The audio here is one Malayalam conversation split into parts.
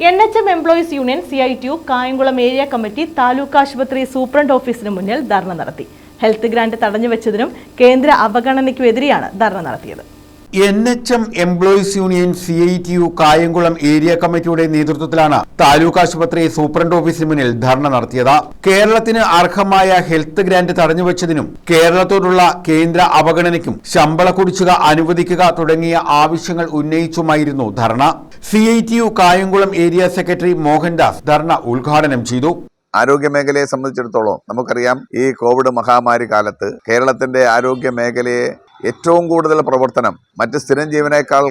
N H M employees union C I T U Kayamkulam area committee taluk ആശുപത്രി സൂപ്രണ്ട് ഓഫീസിന് മുന്നിൽ ധർണ നടത്തി. ഹെൽത്ത് ഗ്രാന്റ് തടഞ്ഞു വെച്ചതിനും കേന്ദ്ര അവഗണനയ്ക്കുമെതിരെയാണ് ധർണ നടത്തിയത്. N H M employees union C I T U Kayamkulam area കമ്മിറ്റിയുടെ നേതൃത്വത്തിലാണ് താലൂക്ക് ആശുപത്രി സൂപ്രണ്ട് ഓഫീസിന് മുന്നിൽ ധർണ നടത്തിയത്. കേരളത്തിന് അർഹമായ ഹെൽത്ത് ഗ്രാന്റ് തടഞ്ഞുവെച്ചതിനും കേരളത്തോടുള്ള കേന്ദ്ര അവഗണനയ്ക്കും ശമ്പള കുടിശ്ശിക അനുവദിക്കുക തുടങ്ങിയ ആവശ്യങ്ങൾ ഉന്നയിച്ചുമായിരുന്നു dharna. C I T U Kayamkulam area secretary Mohandas dharna ഉദ്ഘാടനം ചെയ്തു. ആരോഗ്യ മേഖലയെ സംബന്ധിച്ചിടത്തോളം നമുക്കറിയാം ഈ കോവിഡ് മഹാമാരി കാലത്ത് കേരളത്തിന്റെ ആരോഗ്യ മേഖലയെ ഏറ്റവും കൂടുതൽ പ്രവർത്തനം മറ്റ് സ്ഥിരം ജീവനക്കാൾ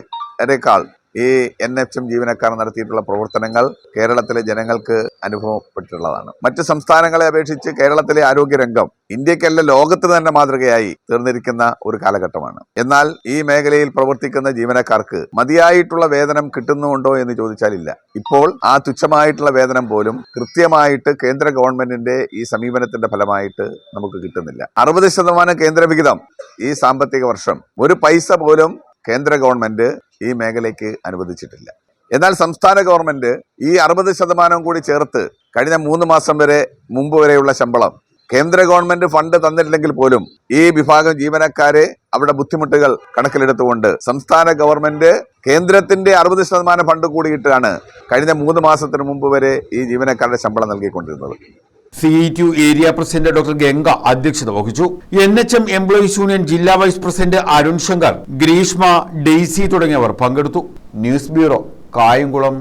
ഈ എൻ എച്ച് എം ജീവനക്കാർ നടത്തിയിട്ടുള്ള പ്രവർത്തനങ്ങൾ കേരളത്തിലെ ജനങ്ങൾക്ക് അനുഭവപ്പെട്ടിട്ടുള്ളതാണ്. മറ്റ് സംസ്ഥാനങ്ങളെ അപേക്ഷിച്ച് കേരളത്തിലെ ആരോഗ്യരംഗം ഇന്ത്യക്കല്ല ലോകത്ത് തന്നെ മാതൃകയായി തീർന്നിരിക്കുന്ന ഒരു കാലഘട്ടമാണ്. എന്നാൽ ഈ മേഖലയിൽ പ്രവർത്തിക്കുന്ന ജീവനക്കാർക്ക് മതിയായിട്ടുള്ള വേതനം കിട്ടുന്നുണ്ടോ എന്ന് ചോദിച്ചാലില്ല. ഇപ്പോൾ ആ തുച്ഛമായിട്ടുള്ള വേതനം പോലും കൃത്യമായിട്ട് കേന്ദ്ര ഗവൺമെന്റിന്റെ ഈ സമീപനത്തിന്റെ ഫലമായിട്ട് നമുക്ക് കിട്ടുന്നില്ല. അറുപത് ശതമാനം കേന്ദ്ര വിഹിതം ഈ സാമ്പത്തിക വർഷം. ഒരു പൈസ പോലും കേന്ദ്ര ഗവൺമെന്റ് ഈ മേഖലയ്ക്ക് അനുവദിച്ചിട്ടില്ല. എന്നാൽ സംസ്ഥാന ഗവൺമെന്റ് ഈ അറുപത് ശതമാനം കൂടി ചേർത്ത് കഴിഞ്ഞ മൂന്ന് മാസം വരെ മുമ്പ് വരെയുള്ള ശമ്പളം കേന്ദ്ര ഗവൺമെന്റ് ഫണ്ട് തന്നിട്ടില്ലെങ്കിൽ പോലും ഈ വിഭാഗം ജീവനക്കാരെ അവരുടെ ബുദ്ധിമുട്ടുകൾ കണക്കിലെടുത്തുകൊണ്ട് സംസ്ഥാന ഗവൺമെന്റ് കേന്ദ്രത്തിന്റെ അറുപത് ശതമാനം ഫണ്ട് കൂടിയിട്ടാണ് കഴിഞ്ഞ മൂന്ന് മാസത്തിന് മുമ്പ് വരെ ഈ ജീവനക്കാരുടെ ശമ്പളം നൽകിക്കൊണ്ടിരുന്നത്. C I T U area president doctor Ganga അധ്യക്ഷത വഹിച്ചു. N H M employees union ജില്ലാ vice president Arun Shankar Greeshma Daisy തുടങ്ങിയവർ പങ്കെടുത്തു. News bureau Kayamkulam.